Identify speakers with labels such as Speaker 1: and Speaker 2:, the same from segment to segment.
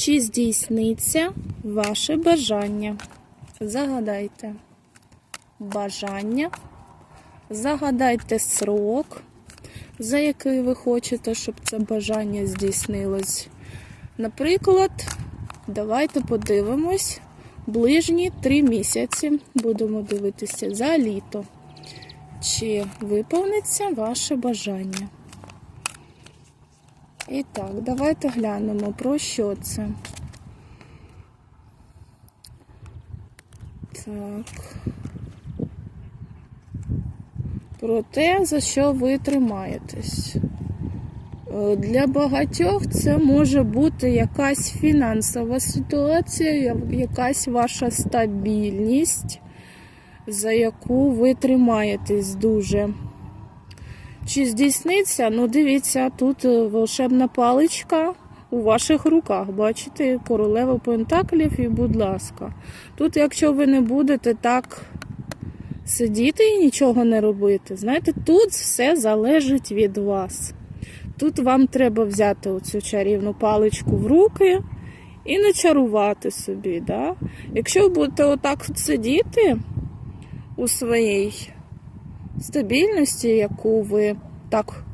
Speaker 1: Чи здійсниться ваше бажання? Загадайте бажання, загадайте срок, за який ви хочете, щоб це бажання здійснилось. Наприклад, давайте подивимось ближні три місяці. Будемо дивитися за літо. Чи виповниться ваше бажання? І так, давайте глянемо, про що це. Так. Про те, за що ви тримаєтесь. Е, Для багатьох це може бути якась фінансова ситуація, якась ваша стабільність, за яку ви тримаєтесь дуже. Чи здійсниться? Ну, дивіться, тут е, волшебна паличка у ваших руках. Бачите, королева пентаклів і, будь ласка. Тут, якщо ви не будете так сидіти і нічого не робити, знаєте, тут все залежить від вас. Тут вам треба взяти оцю чарівну паличку в руки і не чарувати собі. Да? Якщо ви будете отак сидіти у своїй стабільності, яку ви так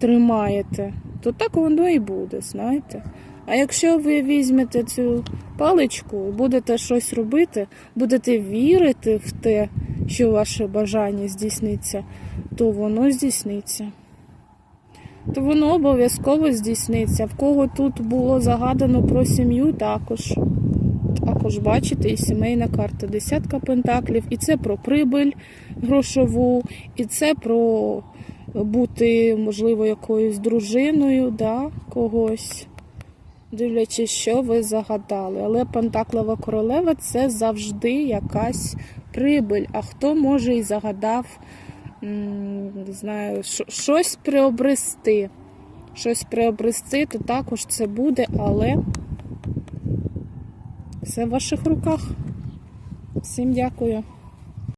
Speaker 1: тримаєте, то так воно і буде, знаєте. А якщо ви візьмете цю паличку і будете щось робити, будете вірити в те, що ваше бажання здійсниться, то воно здійсниться. То воно обов'язково здійсниться. В кого тут було загадано про сім'ю, також. Також бачите, і сімейна карта, десятка пентаклів, і це про прибиль грошову, і це про бути, можливо, якоюсь дружиною, да, когось, дивлячись, що ви загадали. Але пентаклова королева це завжди якась прибиль. А хто може і загадав, не знаю, щось приобрести. Щось приобрести, то також це буде, але все в ваших руках. Всім дякую.